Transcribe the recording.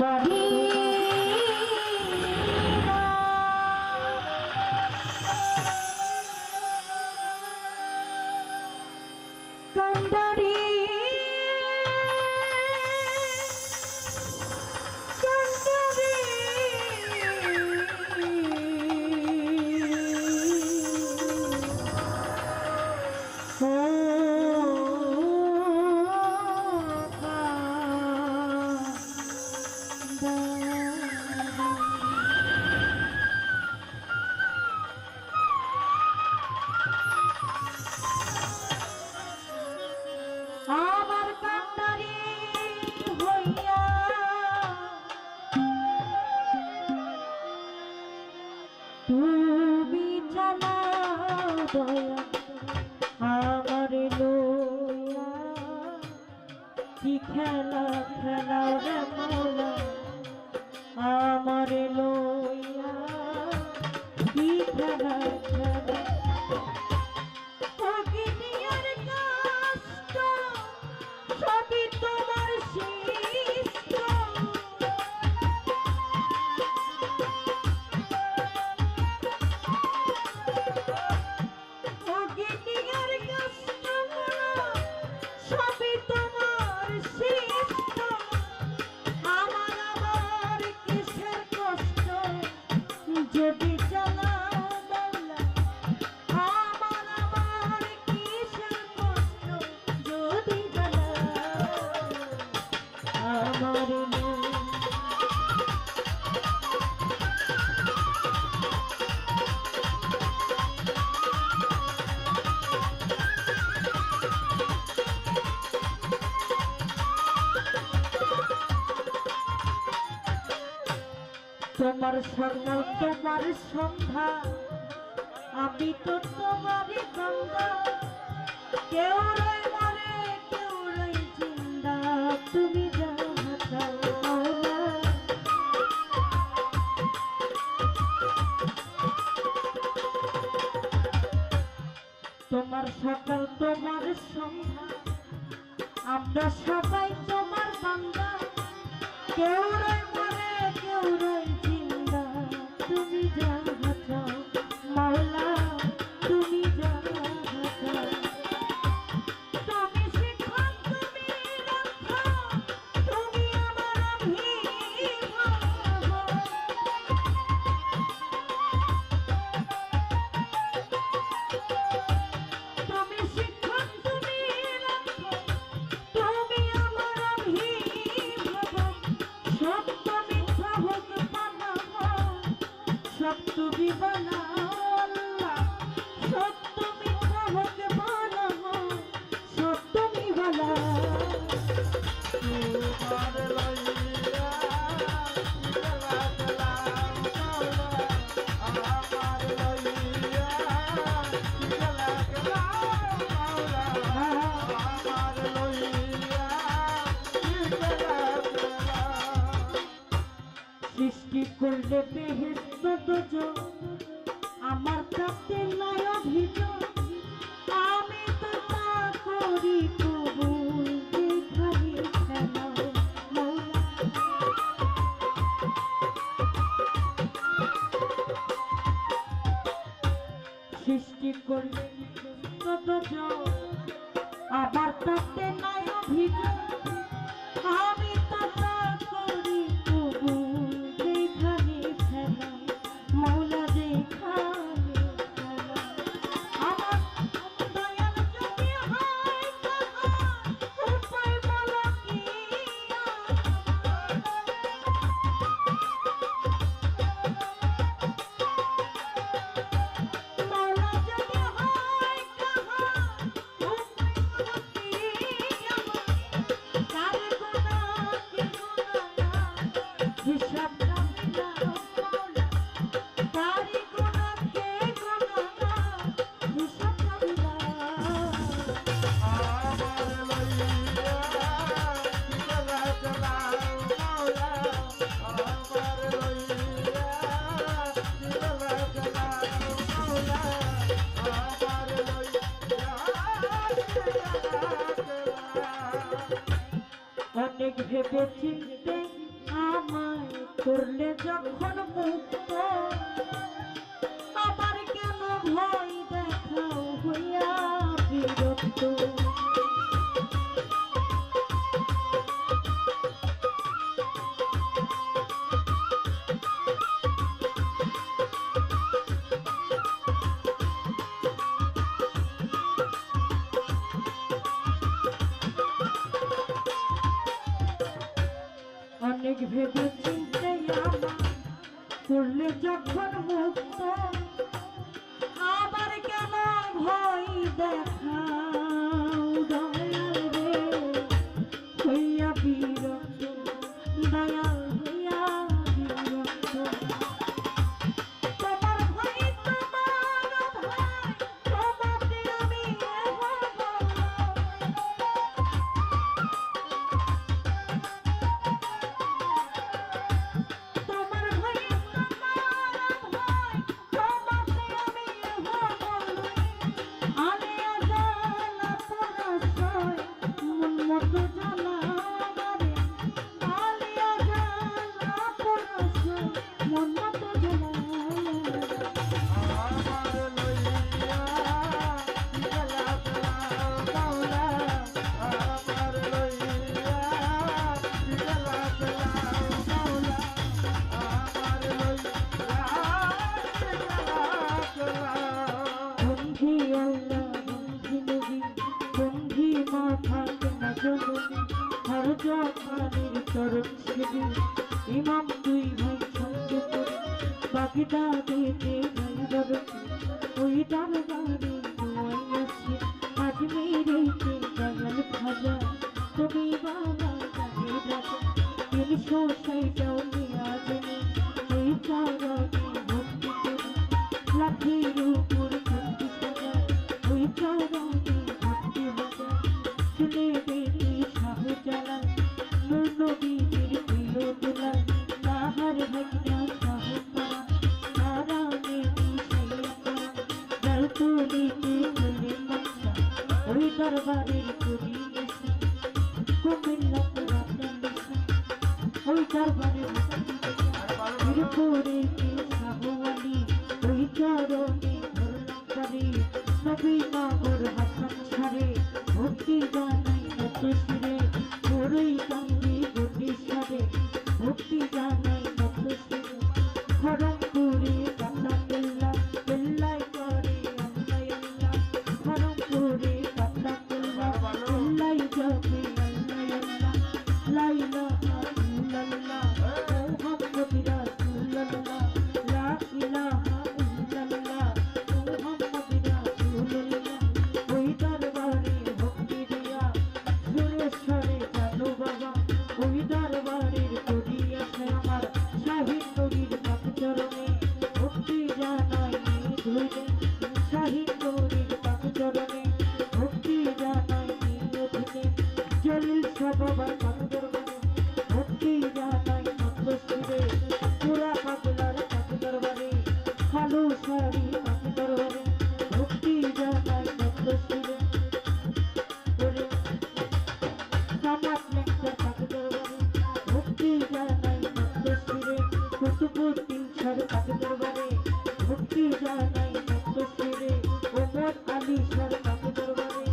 Bobby. 去呀 তোমার সকাল তোমার সন্ধ্যা। আমি তো তোমারই গঙ্গা কেউ রই মরে, কেউ রই চিন্তা তুমি তোমার সকাল, তোমার সন্ধ্যা। আমরা সবাই তোমার বান্দা। কেউ রই মরে, কেউ রই আমার কাছে লয় অভিজ্ঞ ভেবে চিনতে আমায় করলে যখন মুক্ত ভেবেছ চরণ সেজে ইমাম দুই ভাই সঙ্গে করে পাখিটা দিতে ভাই বরণ ওই ডাল বাড়ি তোমায় আসে। আজ মেরে গাল ভাজা, তুমি বাবা কাজে রাখো তিনি সোসাই যাও নিয়ে, ওই চারা ভক্তি করে, লাঠির উপরে কুমিতে চলে মন্না ওই দরবারের করি নেশা কুমিল্লা পুরা প্রেম নেশা হুজুর তিনশার কাকদের বাড়ি ভক্তি জানাই ভক্ত শ্রী ওমর আলী সার কাকদের বাড়ি